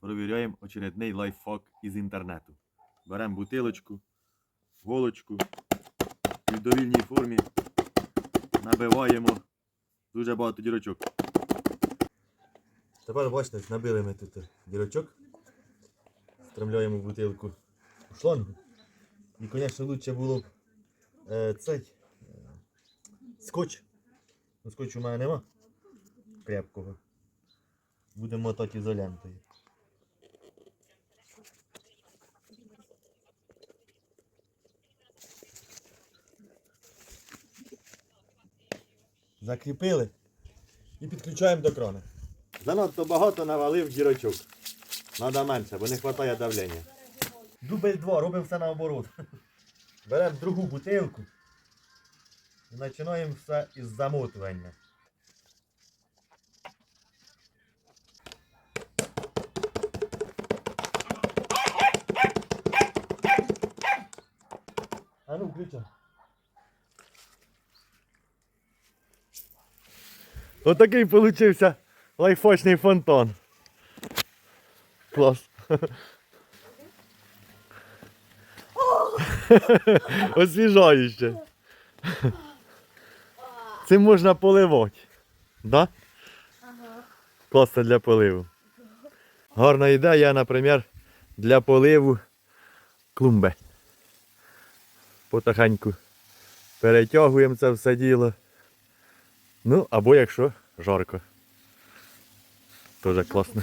Провіряємо очередний лайфхак із інтернету. Беремо бутилочку, голочку і в довільній формі набиваємо дуже багато дірочок. Тепер бачите, набили ми тут дірочок. Стремляємо бутилку у шлангу. І, звісно, краще було б е, цей е, скотч. Ну, у мене нема крепкого. Будемо мотати ізолентою. Закріпили і підключаємо до крана. Занадто багато навалив дірочок. Надо менше, бо не вистачає давлення. Дубль 2, робимо все наоборот. Беремо другу бутилку і починаємо все із замотування. А ну, включай. Отакий получився лайфочний фонтан. Клас. Освіжающе. Цим можна поливати. Да? Класно для поливу. Гарна ідея, наприклад, для поливу клумби. Потихеньку перетягуємо це все діло. Ну, або якщо жарко. Тоже класно.